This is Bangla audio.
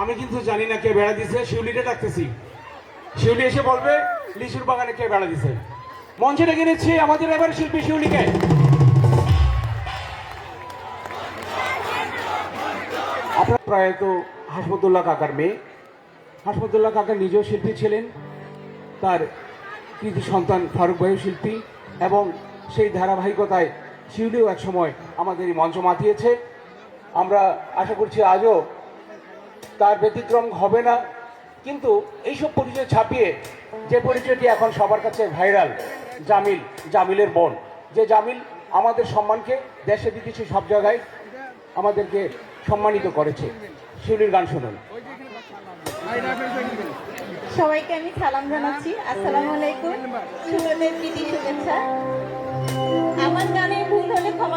আমি কিন্তু জানি না কে বেড়া দিছে শিউলিটা ডাকতেছি। শিউলি এসে বলবে, লিচুর বাগানে কে বেড়া দিছে। মঞ্চে ডেকে নিচ্ছি আমাদের এবার শিল্পী শিউলিকে। আপনার প্রয়াত হাসমতুল্লাহ কাকার মেয়ে। হাসমতুল্লাহ কাকা নিজেও শিল্পী ছিলেন। তার কৃতি সন্তান ফারুক ভাইও শিল্পী এবং সেই ধারাবাহিকতায় শিউলিও এক সময় আমাদের এই মঞ্চ মাতিয়েছে। আমরা আশা করছি আজও তার ব্যতিক্রম হবে না। কিন্তু এইসব পরিচয় ছাপিয়ে যে পরিচয়টি এখন সবার কাছে ভাইরাল, জামিল, জামিলের বোন। যে জামিল আমাদের সম্মানকে দেশে বিদেশে সব জায়গায় আমাদেরকে সম্মানিত করেছে। শিউলির গান শুনুন। সবাইকে আমি সালাম জানাচ্ছি। আসসালামু আলাইকুম। শুভদের শুভেচ্ছা। আমার গানে হলে ক্ষমা করবে